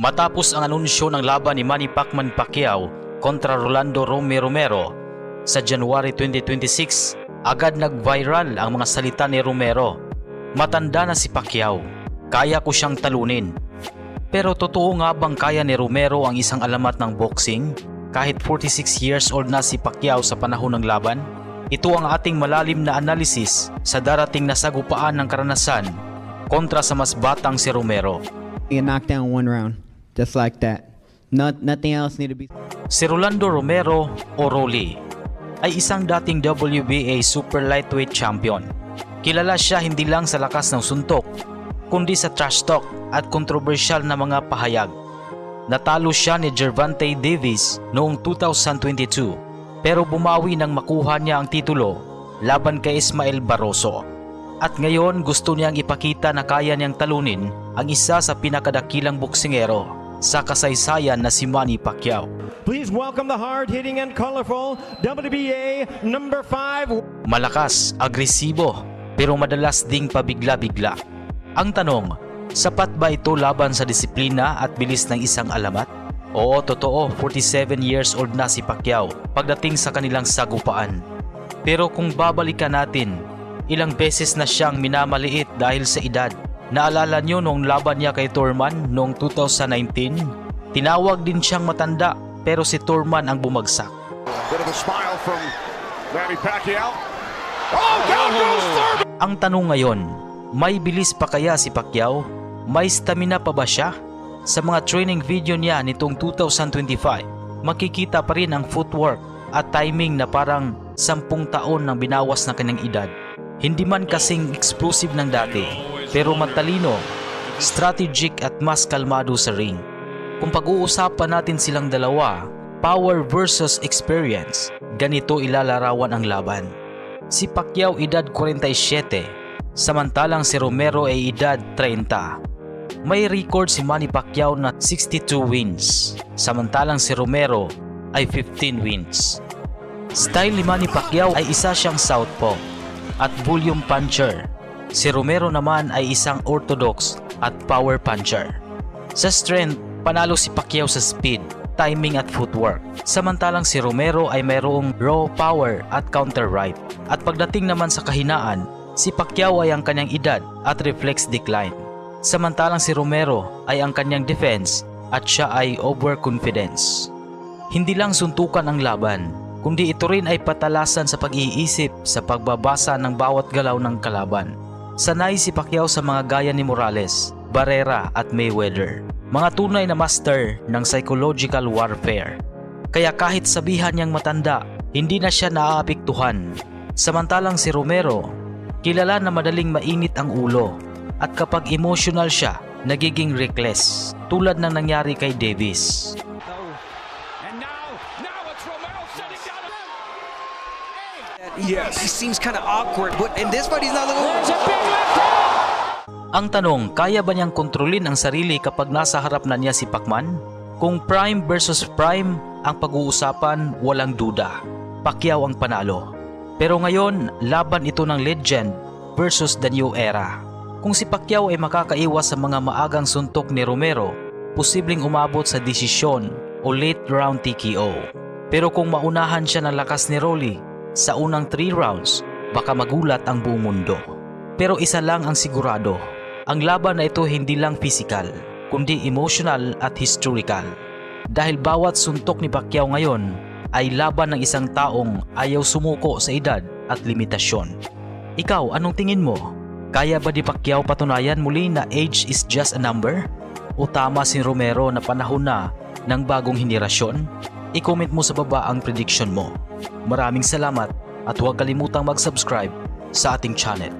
Matapos ang anunsyo ng laban ni Manny Pacman Pacquiao kontra Rolando Rome Romero sa January 2026, agad nag-viral ang mga salita ni Romero. Matanda na si Pacquiao, kaya ko siyang talunin. Pero totoo nga bang kaya ni Romero ang isang alamat ng boxing kahit 46 years old na si Pacquiao sa panahon ng laban? Ito ang ating malalim na analysis sa darating na sagupaan ng karanasan kontra sa mas batang si Romero. get knocked down one round, just like that. Not, nothing else need to be. Si Rolando Romero o Rolly ay isang dating WBA Super Lightweight Champion. Kilala siya hindi lang sa lakas ng suntok, kundi sa trash talk at kontrobersyal na mga pahayag. Natalo siya ni Gervonta Davis noong 2022 pero bumawi nang makuha niya ang titulo laban kay Ismael Barroso. At ngayon gusto niyang ipakita na kaya niyang talunin ang isa sa pinakadakilang boksingero sa kasaysayan na si Manny Pacquiao. Please welcome the hard-hitting and colorful WBA number 5 Malakas, agresibo, pero madalas ding pabigla-bigla. Ang tanong, sapat ba ito laban sa disiplina at bilis ng isang alamat? Oo, totoo, 47 years old na si Pacquiao pagdating sa kanilang sagupaan. Pero kung babalikan natin, ilang beses na siyang minamaliit dahil sa edad. Naalala niyo nung laban niya kay Turman noong 2019? Tinawag din siyang matanda pero si Turman ang bumagsak. Bit of a smile from Manny Pacquiao. Oh, down goes Thurman! Ang tanong ngayon, may bilis pa kaya si Pacquiao? May stamina pa ba siya? Sa mga training video niya nitong 2025, makikita pa rin ang footwork at timing na parang sampung taon nang binawas ng kanyang edad. Hindi man kasing explosive ng dati, pero matalino, strategic at mas kalmado sa ring. Kung pag-uusapan natin silang dalawa, power versus experience, ganito ilalarawan ang laban. Si Pacquiao edad 47, samantalang si Romero ay edad 30. May record si Manny Pacquiao na 62 wins, samantalang si Romero ay 15 wins. Style ni Manny Pacquiao ay isa siyang southpaw at volume puncher. Si Romero naman ay isang orthodox at power puncher. Sa strength, panalo si Pacquiao sa speed, timing at footwork. Samantalang si Romero ay mayroong raw power at counter right. At pagdating naman sa kahinaan, si Pacquiao ay ang kanyang edad at reflex decline. Samantalang si Romero ay ang kanyang defense at siya ay overconfidence. Hindi lang suntukan ang laban, kundi ito rin ay patalasan sa pag-iisip sa pagbabasa ng bawat galaw ng kalaban. Sanay si Pacquiao sa mga gaya ni Morales, Barrera at Mayweather. Mga tunay na master ng psychological warfare. Kaya kahit sabihan niyang matanda, hindi na siya naaapektuhan. Samantalang si Romero, kilala na madaling mainit ang ulo at kapag emotional siya, nagiging reckless tulad ng nangyari kay Davis. And now, now it's Romero setting down. Yes. He seems kind of awkward, but in this fight, he's not looking. There's a big left hook. Ang tanong, kaya ba niyang kontrolin ang sarili kapag nasa harap na niya si Pacman? Kung prime versus prime ang pag-uusapan, walang duda. Pacquiao ang panalo. Pero ngayon, laban ito ng legend versus the new era. Kung si Pacquiao ay makakaiwas sa mga maagang suntok ni Romero, posibleng umabot sa desisyon o late round TKO. Pero kung maunahan siya ng lakas ni Rolly sa unang 3 rounds, baka magulat ang buong mundo. Pero isa lang ang sigurado, ang laban na ito hindi lang physical, kundi emotional at historical. Dahil bawat suntok ni Pacquiao ngayon ay laban ng isang taong ayaw sumuko sa edad at limitasyon. Ikaw, anong tingin mo? Kaya ba di Pacquiao patunayan muli na age is just a number? O tama si Romero na panahon na ng bagong henerasyon? I-comment mo sa baba ang prediction mo. Maraming salamat at huwag kalimutang mag-subscribe sa ating channel.